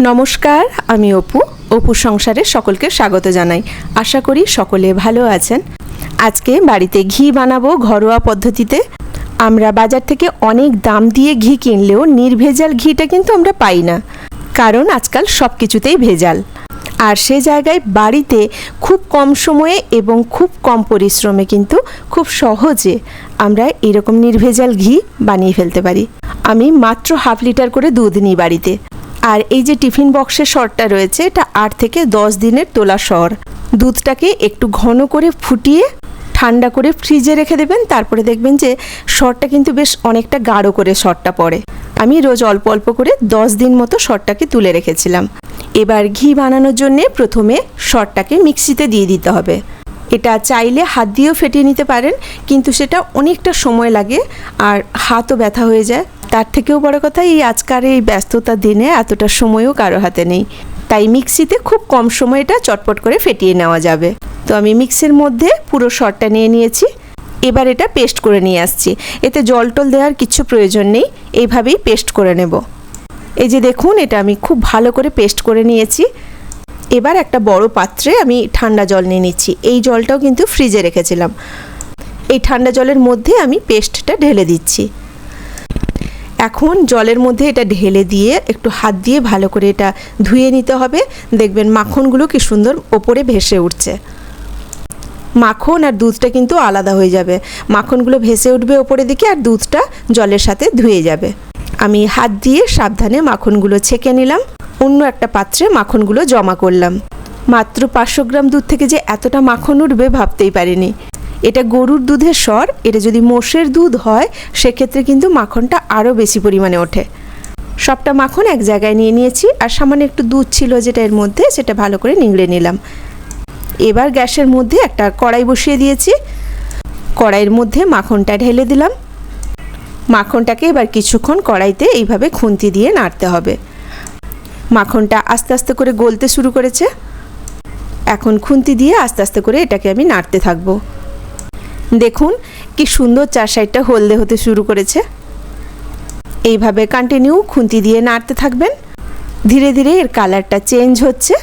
নমস্কার, আমি অপু। অপু সংসারে সকলকে স্বাগত জানাই। আশা করি সকলে ভালো আছেন। আজকে বাড়িতে ঘি বানাবো ঘরোয়া পদ্ধতিতে। আমরা বাজার থেকে অনেক দাম দিয়ে ঘি কিনলেও নির্ভেজাল ঘিটা কিন্তু আমরা পাই না। কারণ আজকাল সব কিছুতেই ভেজাল। আর সে জায়গায় বাড়িতে খুব কম সময়ে এবং খুব কম পরিশ্রমে কিন্তু খুব সহজে আমরা এরকম নির্ভেজাল ঘি বানিয়ে ফেলতে পারি। আমি মাত্র হাফ লিটার করে দুধ নিই বাড়িতে। আর এই যে টিফিন বক্সের শরটা রয়েছে, এটা আট থেকে দশ দিনের তোলা শর। দুধটাকে একটু ঘন করে ফুটিয়ে ঠান্ডা করে ফ্রিজে রেখে দেবেন, তারপরে দেখবেন যে শরটা কিন্তু বেশ অনেকটা গাঢ় করে শরটা পড়ে। আমি রোজ অল্প অল্প করে দশ দিন মতো শরটাকে তুলে রেখেছিলাম। এবার ঘি বানানোর জন্যে প্রথমে শরটাকে মিক্সিতে দিয়ে দিতে হবে। এটা চাইলে হাত দিয়েও ফেটিয়ে নিতে পারেন, কিন্তু সেটা অনেকটা সময় লাগে আর হাতও ব্যথা হয়ে যায়। তার থেকেও বড় কথা এই আজকার এই ব্যস্ততার দিনে এতটা সময়ও কারও হাতে নেই। তাই মিক্সিতে খুব কম সময় এটা চটপট করে ফেটিয়ে নেওয়া যাবে। তো আমি মিক্সির মধ্যে পুরো শরটা নিয়ে নিয়েছি। এবার এটা পেস্ট করে নিয়ে আসছি। এতে জল টল দেওয়ার কিছু প্রয়োজন নেই। এইভাবেই পেস্ট করে নেব। এই যে দেখুন, এটা আমি খুব ভালো করে পেস্ট করে নিয়েছি। এবার একটা বড় পাত্রে আমি ঠান্ডা জল নিয়ে নিচ্ছি। এই জলটাও কিন্তু ফ্রিজে রেখেছিলাম। এই ঠান্ডা জলের মধ্যে আমি পেস্টটা ঢেলে দিচ্ছি। এখন জলের মধ্যে এটা ঢেলে দিয়ে একটু হাত দিয়ে ভালো করে এটা ধুয়ে নিতে হবে। দেখবেন মাখনগুলো কি সুন্দর ওপরে ভেসে উঠছে। মাখন আর দুধটা কিন্তু আলাদা হয়ে যাবে। মাখনগুলো ভেসে উঠবে ওপরের দিকে আর দুধটা জলের সাথে ধুয়ে যাবে। আমি হাত দিয়ে সাবধানে মাখনগুলো ছেঁকে নিলাম। অন্য একটা পাত্রে মাখনগুলো জমা করলাম। মাত্র পাঁচশো গ্রাম দুধ থেকে যে এতটা মাখন উঠবে ভাবতেই পারিনি। এটা গরুর দুধের স্বর, এটা যদি মোষের দুধ হয়, সেক্ষেত্রে কিন্তু মাখনটা আরও বেশি পরিমাণে ওঠে। সবটা মাখন এক জায়গায় নিয়ে নিয়েছি, আর সামান্য একটু দুধ ছিল যেটা এর মধ্যে, সেটা ভালো করে নিংড়ে নিলাম। এবার গ্যাসের মধ্যে একটা কড়াই বসিয়ে দিয়েছি। কড়াইয়ের মধ্যে মাখনটা ঢেলে দিলাম। মাখনটাকে এবার কিছুক্ষণ কড়াইতে এইভাবে খুন্তি দিয়ে নাড়তে হবে। মাখনটা আস্তে আস্তে করে গলতে শুরু করেছে। এখন খুন্তি দিয়ে আস্তে আস্তে করে এটাকে আমি নাড়তে থাকব। দেখুন কি সুন্দর চার সাইডটা হলদে হতে শুরু করেছে। এইভাবে কন্টিনিউ খুন্তি দিয়ে নাড়তে থাকবেন। ধীরে ধীরে এর কালারটা চেঞ্জ হচ্ছে।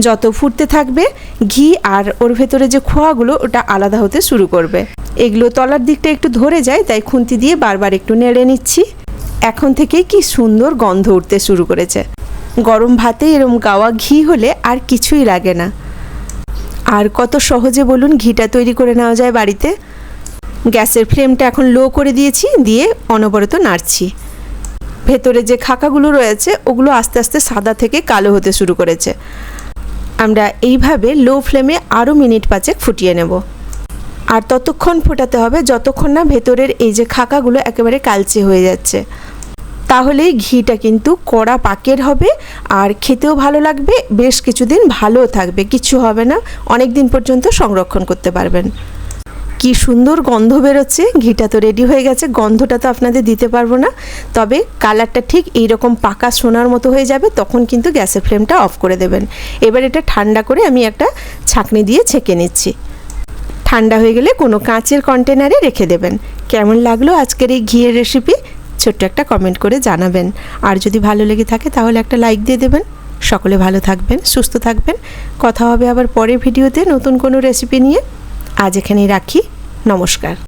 যত ফুটতে থাকবে, ঘি আর ওর ভেতরে যে খোয়াগুলো, ওটা আলাদা হতে শুরু করবে। এগুলো তলার দিকটা একটু ধরে যায়, তাই খুন্তি দিয়ে বারবার একটু নেড়ে নিচ্ছি। এখন থেকে কি সুন্দর গন্ধ উঠতে শুরু করেছে। গরম ভাতে এরম গাওয়া ঘি হলে আর কিছুই লাগে না। আর কত সহজে বলুন ঘিটা তৈরি করে নেওয়া যায় বাড়িতে? গ্যাসের ফ্লেমটা এখন লো করে দিয়েছি, দিয়ে অনবরত নাড়ছি। ভেতরে যে খাকাগুলো রয়েছে, ওগুলো আস্তে আস্তে সাদা থেকে কালো হতে শুরু করেছে। আমরা এইভাবে লো ফ্লেমে আরও মিনিট পাঁচেক ফুটিয়ে নেব। আর ততক্ষণ ফোটাতে হবে, যতক্ষণ না ভেতরের এই যে খাকাগুলো একেবারে কালচে হয়ে যাচ্ছে। তাহলেই ঘিটা কিন্তু কড়া পাকের হবে, আর খেতেও ভালো লাগবে, বেশ কিছুদিন ভালোও থাকবে কিছু হবে না অনেক দিন পর্যন্ত সংরক্ষণ করতে পারবেন। কি সুন্দর গন্ধ বেরোচ্ছে, ঘিটা তো রেডি হয়ে গেছে, গন্ধটা তো আপনাদের দিতে পারব না, তবে কালারটা ঠিক এই রকম পাকা সোনার মতো হয়ে যাবে, তখন কিন্তু গ্যাসের ফ্লেমটা অফ করে দেবেন। এবার এটা ঠান্ডা করে আমি একটা ছাঁকনি দিয়ে ছেঁকে নিচ্ছি। ঠান্ডা হয়ে গেলে কোনো কাঁচের কন্টেনারে রেখে দেবেন। কেমন লাগল আজকের এই ঘিয়ের রেসিপি ছোট্ট একটা কমেন্ট করে জানাবেন। আর যদি ভালো লেগে থাকে তাহলে একটা লাইক দিয়ে দেবেন। সকলে ভালো থাকবেন, সুস্থ থাকবেন। কথা হবে আবার পরের ভিডিওতে নতুন কোনো রেসিপি নিয়ে। আজ এখানেই রাখি। নমস্কার।